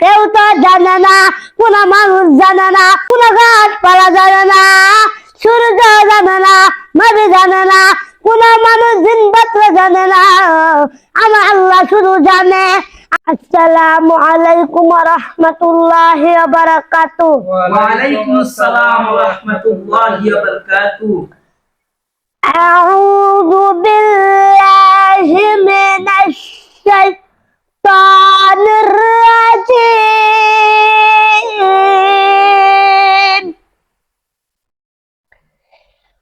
কেউ তো জানে না কোন মানুষ জানে না কোন গাছপালা জানে না সূর্য জানে না নবী জানে না কোন মানুষ জিনপত্র জানে না। আমার আল্লাহ শুধু জানে আসসালামু আলাইকুম রহমতুল্লাহ বারাকাতু ওয়ালাইকুম আসসালাম রহমতুল্লাহ বারাকাতু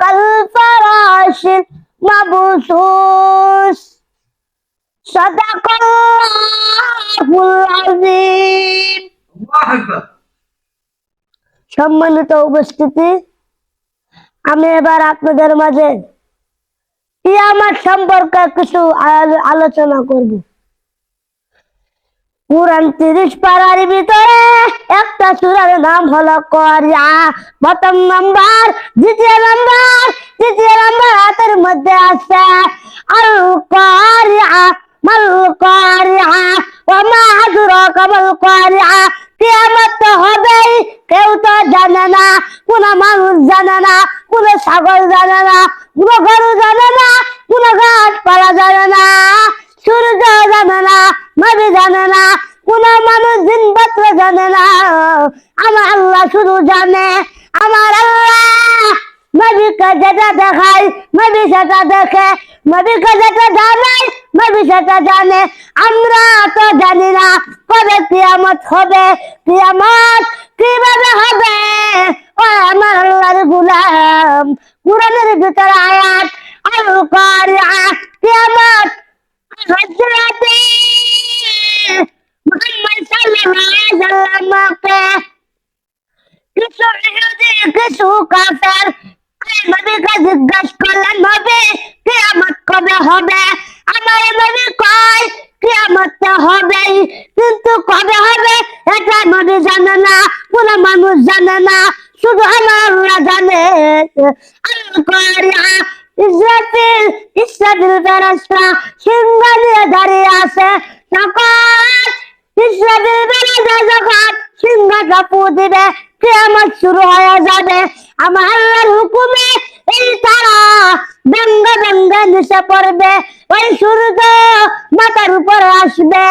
كالفراش المبثوث صدق الله العظيم الله أكبر সম্মানিত উপস্থিতি আমি এবার আপনাদের মাঝে ইয়ামাত সম্পর্কে কিছু আলো- আলোচনা করব কোরআন তিরিশ পাড়ার ভিতরে একটা সুরার নাম হলো করিয়া। প্রথম নাম্বার, দ্বিতীয় নাম্বার, তৃতীয় নাম্বার হাতের মধ্যে আছে। আল করিয়া, মাল করিয়া, ও মা মাল করিয়া। কিয়ামত তো হবেই, কেউ তো জানে না, কোন মানুষ জানে না, কোন ছাগল জানে না, কোন গরু জানে না, কোন গাছপালা জানে না সূর্য জানে না নবী জানে না কোন মানুষ জিনপত্র জানে না। আমার আল্লাহ শুধু জানে। আমার আল্লাহ নবীকে যেটা দেখাই নবী সেটা দেখে। নবীকে যেটা জানাই নবী সেটা জানে। আমরা তো জানি না কবে কিয়ামত হবে। কিয়ামত কীভাবে হবে? ও আমার আল্লাহর গুলাম, কোরআনের ভিতরে আয়াত আল কারিয়া কিয়ামত হযরতে কিছু কাফের এই নবীকে জিজ্ঞাস করলেন নবী কিয়ামত কবে হবে? আমার নবী কয়, কিয়ামত তো হবেই, কিন্তু কবে হবে? এটা নবী জানে না, কোন মানুষ জানে না, শুধু আমার জানে। ইসরাফিল ইসরাফিল ফেরেশতা, সিংহ নিয়ে দাঁড়িয়ে আছে। তখন কিয়ামত শুরু হয়ে যাবে। আমার হুকুমে এই তারা ব্যঙ্গ দঙ্গ নিচে পড়বে। ওই সূর্য মাথার উপরে আসবে।